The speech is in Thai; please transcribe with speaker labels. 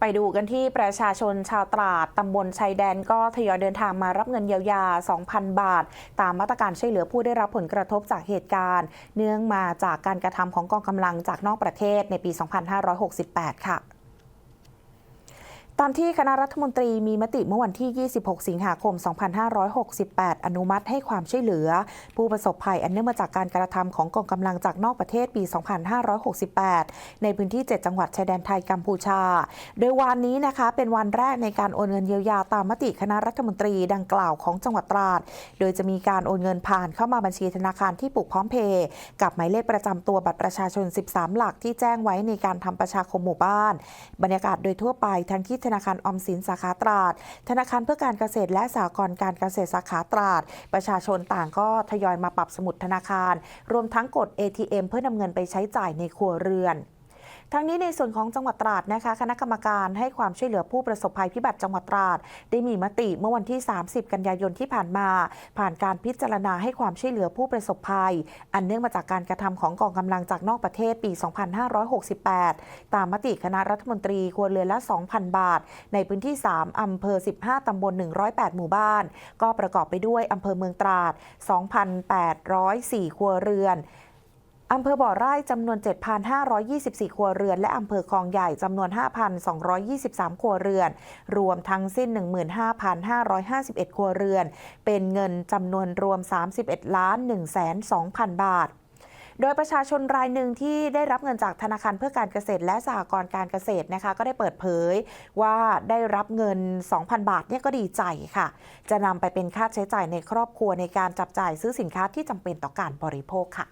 Speaker 1: ไปดูกันที่ประชาชนชาวตราดตำบลชายแดนก็ทยอยเดินทางมารับเงินเยียวยา 2,000 บาท ตามมาตรการช่วยเหลือผู้ได้รับผลกระทบจากเหตุการณ์ เนื่องมาจากการกระทำของกองกำลังจากนอกประเทศในปี 2568 ค่ะ ตามที่คณะรัฐมนตรีมีมติเมื่อวันที่ 26 สิงหาคม 2568 อนุมัติให้ความช่วยเหลือ ผู้ประสบภัยอันเนื่องมาจากการกระทำของกองกำลังจากนอกประเทศปี 2568 ในพื้นที่ 7 จังหวัดชายแดนไทยกัมพูชา โดยวันนี้นะคะเป็นวันแรกในการโอนเงินเยียวยาตามมติคณะรัฐมนตรีดังกล่าวของจังหวัดตราด โดยจะมีการโอนเงินผ่านเข้ามาบัญชีธนาคารที่ปลูกพร้อมเพย์กับหมายเลขประจำตัวบัตรประชาชน 13 หลักที่แจ้งไว้ในการทำประชาคมหมู่บ้าน บรรยากาศโดยทั่วไปทั้งที่ธนาคารออมสินสาขาตราด ธนาคารเพื่อการเกษตรและสหกรณ์การเกษตรสาขาตราด ประชาชนต่างก็ทยอยมาปรับสมุดธนาคาร รวมทั้งกด ATM เพื่อนำเงินไปใช้จ่ายในครัวเรือน ทั้งนี้ในส่วนของจังหวัดตราดนะคะ คณะกรรมการให้ความช่วยเหลือผู้ประสบภัยพิบัติจังหวัดตราด ได้มีมติเมื่อวันที่ 30 กันยายนที่ผ่านมา ผ่านการพิจารณาให้ความช่วยเหลือผู้ประสบภัย อันเนื่องมาจากการกระทำของกองกำลังจากนอกประเทศปี 2568 ตามมติคณะรัฐมนตรีครัวเรือนละ 2,000 บาท ในพื้นที่ 3อำเภอ 15ตำบล 108 หมู่บ้าน ก็ประกอบไปด้วยอำเภอเมืองตราด 2,804 ครัวเรือน อำเภอบ่อไร่จำนวน 7,524 ครัวเรือน และอำเภอคลองใหญ่จำนวน 5,223 ครัวเรือน รวมทั้งสิ้น 15,551 ครัวเรือน เป็นเงินจำนวนรวม 31ล้าน1 2 0 0 0 บาทโดยประชาชนรายหนึ่งที่ได้รับเงินจากธนาคารเพื่อการเกษตร และสหกรณ์การเกษตรนะคะก็ได้เปิดเผยว่าได้รับเงิน 2,000 บาทเนี่ยก็ดีใจค่ะ จะนำไปเป็นค่าใช้จ่ายในครอบครัวในการจับจ่ายซื้อสินค้าที่จำเป็นต่อการบริโภคค่ะ